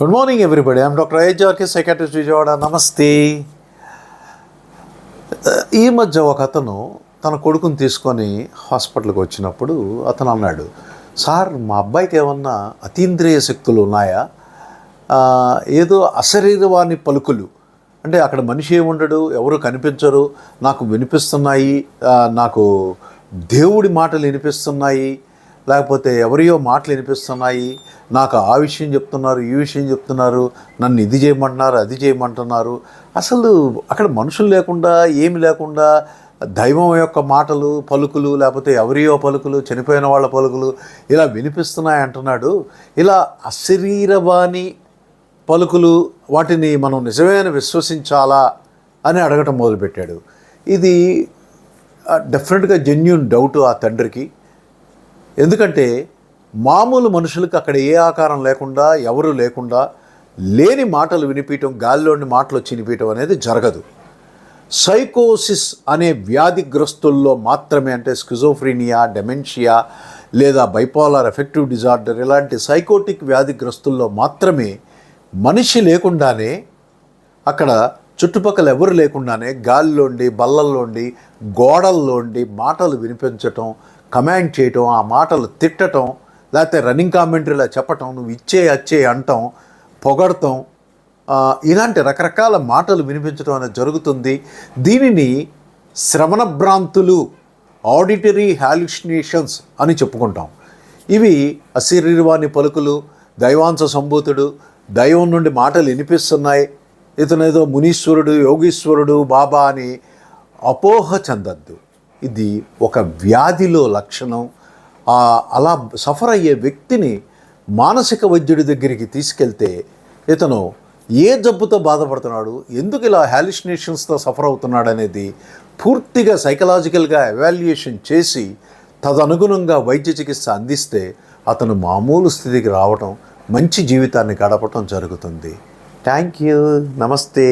Good morning everybody I'm doctor ఐజార్కి psychiatrist Vijayawada నమస్తే ఈ మధ్య ఒక అతను తన కొడుకుని తీసుకొని హాస్పిటల్కి వచ్చినప్పుడు అతను అన్నాడు సార్ మా అబ్బాయికి ఏమన్నా అతీంద్రియ శక్తులు ఉన్నాయా? ఏదో అశరీరవాణి పలుకులు. అంటే అక్కడ మనిషి ఏముండడు ఎవరు కనిపించరు నాకు వినిపిస్తున్నాయి నాకు దేవుడి మాటలు వినిపిస్తున్నాయి లేకపోతే ఎవరియో మాటలు వినిపిస్తున్నాయి. నాకు ఆ విషయం చెప్తున్నారు ఈ విషయం చెప్తున్నారు నన్ను ఇది చేయమంటున్నారు అది చేయమంటున్నారు. అసలు అక్కడ మనుషులు లేకుండా ఏమి లేకుండా దైవం యొక్క మాటలు పలుకులు లేకపోతే ఎవరియో పలుకులు చనిపోయిన వాళ్ళ పలుకులు ఇలా వినిపిస్తున్నాయి అంటున్నాడు. ఇలా అశరీరవాణి పలుకులు వాటిని మనం నిజమైన విశ్వసించాలా అని అడగటం మొదలుపెట్టాడు. ఇది డెఫినెట్గా జెన్యున్ డౌట్ ఆ తండ్రికి. ఎందుకంటే మామూలు మనుషులకు అక్కడ ఏ ఆకారం లేకుండా ఎవరు లేకుండా లేని మాటలు వినిపించడం గాలిలోని మాటలు వచ్చి వినిపించడం అనేది జరగదు. సైకోసిస్ అనే వ్యాధిగ్రస్తుల్లో మాత్రమే అంటే స్కిజోఫ్రీనియా డెమెన్షియా లేదా బైపోలార్ ఎఫెక్టివ్ డిజార్డర్ ఇలాంటి సైకోటిక్ వ్యాధిగ్రస్తుల్లో మాత్రమే మనిషి లేకుండానే అక్కడ చుట్టుపక్కల ఎవరు లేకుండానే గాలిలోండి బల్లల్లోండి గోడల్లోండి మాటలు వినిపించటం కమాండ్ చేయటం ఆ మాటలు తిట్టటం లేకపోతే రన్నింగ్ కామెంటరీలో చెప్పటం నువ్వు ఇచ్చే అచ్చే అంటాం పొగడటం ఇలాంటి రకరకాల మాటలు వినిపించడం అనేది జరుగుతుంది. దీనిని శ్రవణ భ్రాంతులు ఆడిటరీ హాలుసినేషన్స్ అని చెప్పుకుంటాం. ఇవి అశరీరవాణి పలుకులు దైవాంశ సంభూతుడు దైవం నుండి మాటలు వినిపిస్తున్నాయి. ఇతను ఏదో మునీశ్వరుడు యోగీశ్వరుడు బాబా అని అపోహ చెందద్దు. ఇది ఒక వ్యాధిలో లక్షణం. అలా సఫర్ అయ్యే వ్యక్తిని మానసిక వైద్యుడి దగ్గరికి తీసుకెళ్తే ఇతను ఏ జబ్బుతో బాధపడుతున్నాడు ఎందుకు ఇలా హాలిసినేషన్స్తో సఫర్ అవుతున్నాడు అనేది పూర్తిగా సైకలాజికల్గా ఎవాల్యుయేషన్ చేసి తదనుగుణంగా వైద్య చికిత్స అందిస్తే అతను మామూలు స్థితికి రావటం మంచి జీవితాన్ని గడపటం జరుగుతుంది. థ్యాంక్ యూ నమస్తే.